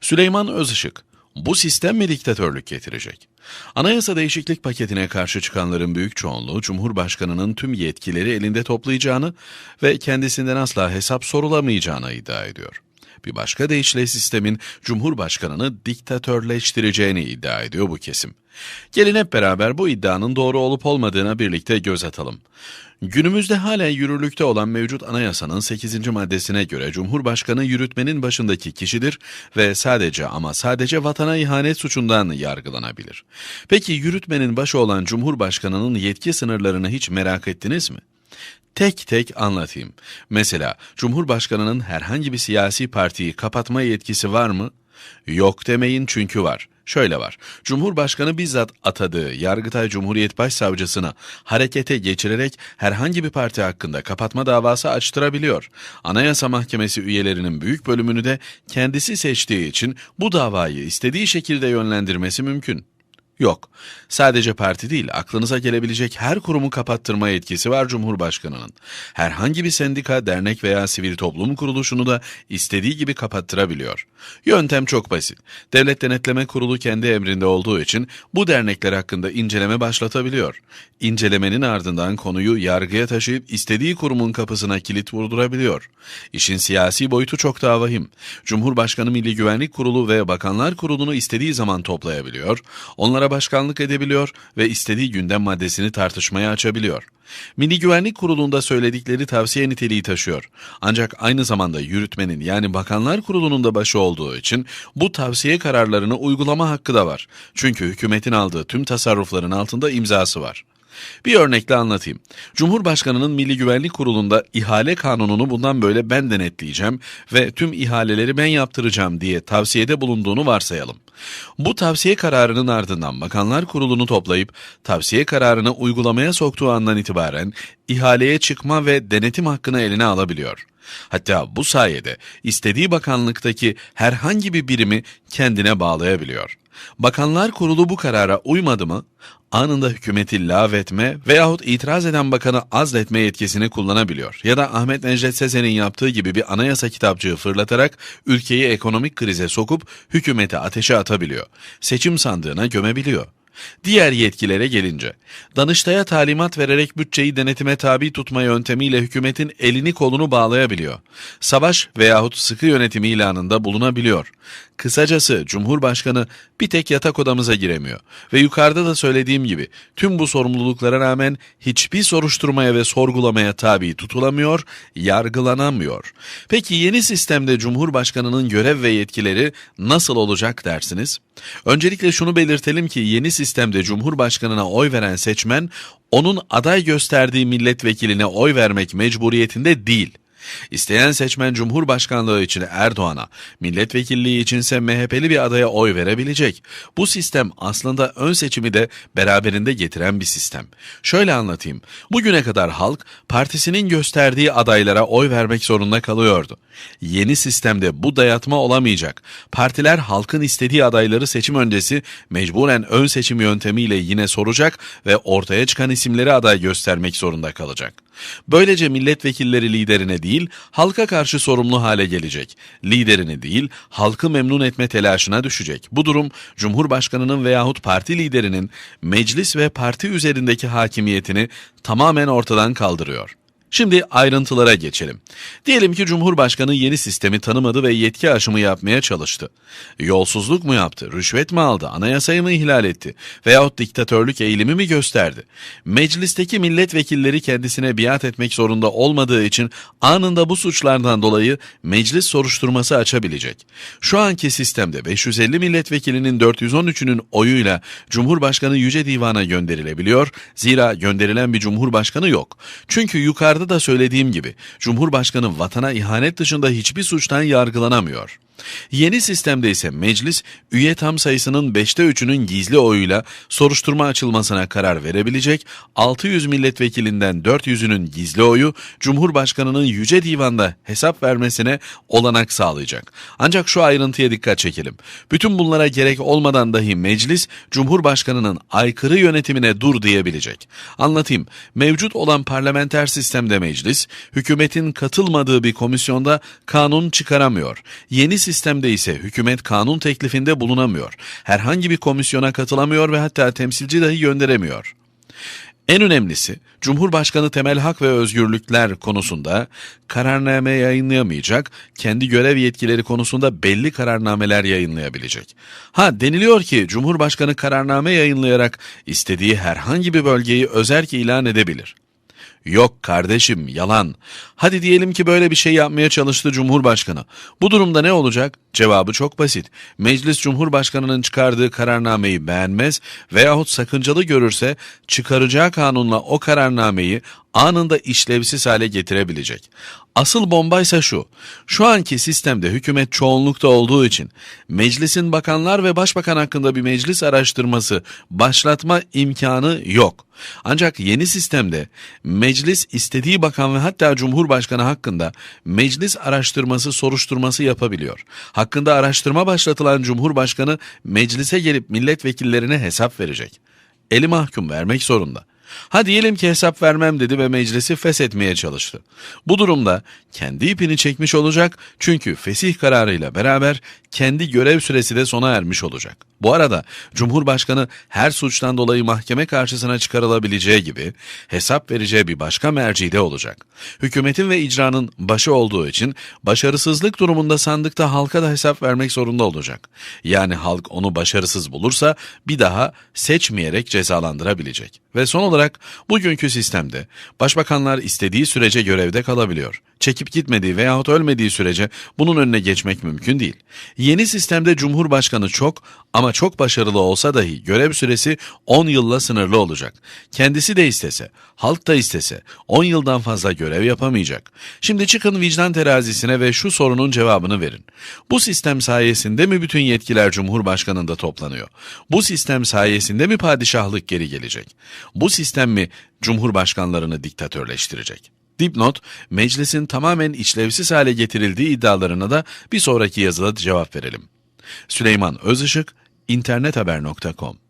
Süleyman Özışık, bu sistem mi diktatörlük getirecek? Anayasa değişiklik paketine karşı çıkanların büyük çoğunluğu Cumhurbaşkanı'nın tüm yetkileri elinde toplayacağını ve kendisinden asla hesap sorulamayacağını iddia ediyor. Bir başka deyişle sistemin Cumhurbaşkanı'nı diktatörleştireceğini iddia ediyor bu kesim. Gelin hep beraber bu iddianın doğru olup olmadığına birlikte göz atalım. Günümüzde halen yürürlükte olan mevcut anayasanın 8. maddesine göre Cumhurbaşkanı yürütmenin başındaki kişidir ve sadece ama sadece vatana ihanet suçundan yargılanabilir. Peki yürütmenin başı olan Cumhurbaşkanının yetki sınırlarını hiç merak ettiniz mi? Tek tek anlatayım. Mesela Cumhurbaşkanının herhangi bir siyasi partiyi kapatma yetkisi var mı? Yok demeyin çünkü var. Şöyle var. Cumhurbaşkanı bizzat atadığı Yargıtay Cumhuriyet Başsavcısına harekete geçirerek herhangi bir parti hakkında kapatma davası açtırabiliyor. Anayasa Mahkemesi üyelerinin büyük bölümünü de kendisi seçtiği için bu davayı istediği şekilde yönlendirmesi mümkün. Yok. Sadece parti değil, aklınıza gelebilecek her kurumu kapattırma yetkisi var Cumhurbaşkanı'nın. Herhangi bir sendika, dernek veya sivil toplum kuruluşunu da istediği gibi kapattırabiliyor. Yöntem çok basit. Devlet Denetleme Kurulu kendi emrinde olduğu için bu dernekler hakkında inceleme başlatabiliyor. İncelemenin ardından konuyu yargıya taşıyıp istediği kurumun kapısına kilit vurdurabiliyor. İşin siyasi boyutu çok daha vahim. Cumhurbaşkanı Milli Güvenlik Kurulu ve Bakanlar Kurulu'nu istediği zaman toplayabiliyor, onlara başkanlık edebiliyor ve istediği gündem maddesini tartışmaya açabiliyor. Milli Güvenlik Kurulu'nda söyledikleri tavsiye niteliği taşıyor. Ancak aynı zamanda yürütmenin yani Bakanlar Kurulu'nun da başı olduğu için bu tavsiye kararlarını uygulama hakkı da var. Çünkü hükümetin aldığı tüm tasarrufların altında imzası var. Bir örnekle anlatayım. Cumhurbaşkanının Milli Güvenlik Kurulu'nda ihale kanununu bundan böyle ben denetleyeceğim ve tüm ihaleleri ben yaptıracağım diye tavsiyede bulunduğunu varsayalım. Bu tavsiye kararının ardından Bakanlar Kurulu'nu toplayıp tavsiye kararını uygulamaya soktuğu andan itibaren ihaleye çıkma ve denetim hakkını eline alabiliyor. Hatta bu sayede istediği bakanlıktaki herhangi bir birimi kendine bağlayabiliyor. Bakanlar Kurulu bu karara uymadı mı, anında hükümeti lağvetme veyahut itiraz eden bakanı azletme yetkisini kullanabiliyor. Ya da Ahmet Necdet Sezen'in yaptığı gibi bir anayasa kitapçığı fırlatarak ülkeyi ekonomik krize sokup hükümeti ateşe atabiliyor. Seçim sandığına gömebiliyor. Diğer yetkilere gelince, Danıştay'a talimat vererek bütçeyi denetime tabi tutma yöntemiyle hükümetin elini kolunu bağlayabiliyor. Savaş veyahut sıkı yönetim ilanında bulunabiliyor. Kısacası Cumhurbaşkanı bir tek yatak odamıza giremiyor. Ve yukarıda da söylediğim gibi tüm bu sorumluluklara rağmen hiçbir soruşturmaya ve sorgulamaya tabi tutulamıyor, yargılanamıyor. Peki yeni sistemde Cumhurbaşkanının görev ve yetkileri nasıl olacak dersiniz? Öncelikle şunu belirtelim ki yeni sistemde Cumhurbaşkanına oy veren seçmen onun aday gösterdiği milletvekiline oy vermek mecburiyetinde değil. İsteyen seçmen Cumhurbaşkanlığı için Erdoğan'a, milletvekilliği içinse MHP'li bir adaya oy verebilecek. Bu sistem aslında ön seçimi de beraberinde getiren bir sistem. Şöyle anlatayım. Bugüne kadar halk partisinin gösterdiği adaylara oy vermek zorunda kalıyordu. Yeni sistemde bu dayatma olamayacak. Partiler halkın istediği adayları seçim öncesi mecburen ön seçim yöntemiyle yine soracak ve ortaya çıkan isimleri aday göstermek zorunda kalacak. Böylece milletvekilleri liderine değil, halka karşı sorumlu hale gelecek. Liderini değil, halkı memnun etme telaşına düşecek. Bu durum, Cumhurbaşkanının veyahut parti liderinin meclis ve parti üzerindeki hakimiyetini tamamen ortadan kaldırıyor. Şimdi ayrıntılara geçelim. Diyelim ki Cumhurbaşkanı yeni sistemi tanımadı ve yetki aşımı yapmaya çalıştı. Yolsuzluk mu yaptı, rüşvet mi aldı, anayasayı mı ihlal etti veyahut diktatörlük eğilimi mi gösterdi? Meclisteki milletvekilleri kendisine biat etmek zorunda olmadığı için anında bu suçlardan dolayı meclis soruşturması açabilecek. Şu anki sistemde 550 milletvekilinin 413'ünün oyuyla Cumhurbaşkanı Yüce Divan'a gönderilebiliyor. Zira gönderilen bir Cumhurbaşkanı yok. Çünkü yukarıda da söylediğim gibi Cumhurbaşkanı vatana ihanet dışında hiçbir suçtan yargılanamıyor. Yeni sistemde ise meclis üye tam sayısının 5'te 3'ünün gizli oyuyla soruşturma açılmasına karar verebilecek, 600 milletvekilinden 400'ünün gizli oyu Cumhurbaşkanının Yüce Divan'da hesap vermesine olanak sağlayacak. Ancak şu ayrıntıya dikkat çekelim. Bütün bunlara gerek olmadan dahi meclis Cumhurbaşkanının aykırı yönetimine dur diyebilecek. Anlatayım. Mevcut olan parlamenter sistemde meclis, hükümetin katılmadığı bir komisyonda kanun çıkaramıyor. Yeni sistemde ise hükümet kanun teklifinde bulunamıyor. Herhangi bir komisyona katılamıyor ve hatta temsilci dahi gönderemiyor. En önemlisi, Cumhurbaşkanı temel hak ve özgürlükler konusunda kararname yayınlayamayacak, kendi görev yetkileri konusunda belli kararnameler yayınlayabilecek. Ha deniliyor ki Cumhurbaşkanı kararname yayınlayarak istediği herhangi bir bölgeyi özerk ilan edebilir. Yok kardeşim yalan. Hadi diyelim ki böyle bir şey yapmaya çalıştı Cumhurbaşkanı. Bu durumda ne olacak? Cevabı çok basit. Meclis Cumhurbaşkanı'nın çıkardığı kararnameyi beğenmez veyahut sakıncalı görürse çıkaracağı kanunla o kararnameyi anında işlevsiz hale getirebilecek. Asıl bombaysa şu, şu anki sistemde hükümet çoğunlukta olduğu için meclisin bakanlar ve başbakan hakkında bir meclis araştırması başlatma imkanı yok. Ancak yeni sistemde meclis istediği bakan ve hatta cumhurbaşkanı hakkında meclis araştırması soruşturması yapabiliyor. Hakkında araştırma başlatılan cumhurbaşkanı meclise gelip milletvekillerine hesap verecek. Eli mahkum vermek zorunda. Ha diyelim ki hesap vermem dedi ve meclisi feshetmeye çalıştı. Bu durumda kendi ipini çekmiş olacak çünkü fesih kararıyla beraber kendi görev süresi de sona ermiş olacak. Bu arada Cumhurbaşkanı her suçtan dolayı mahkeme karşısına çıkarılabileceği gibi hesap vereceği bir başka mercide olacak. Hükümetin ve icranın başı olduğu için başarısızlık durumunda sandıkta halka da hesap vermek zorunda olacak. Yani halk onu başarısız bulursa bir daha seçmeyerek cezalandırabilecek. Ve son olarak bugünkü sistemde başbakanlar istediği sürece görevde kalabiliyor. Çekip gitmediği veyahut ölmediği sürece bunun önüne geçmek mümkün değil. Yeni sistemde Cumhurbaşkanı çok ama çok başarılı olsa dahi görev süresi 10 yılla sınırlı olacak. Kendisi de istese, halk da istese 10 yıldan fazla görev yapamayacak. Şimdi çıkın vicdan terazisine ve şu sorunun cevabını verin. Bu sistem sayesinde mi bütün yetkiler Cumhurbaşkanı'nda toplanıyor? Bu sistem sayesinde mi padişahlık geri gelecek? Bu sistem mi Cumhurbaşkanlarını diktatörleştirecek? Dipnot, meclisin tamamen işlevsiz hale getirildiği iddialarına da bir sonraki yazıda cevap verelim. Süleyman Özışık, internethaber.com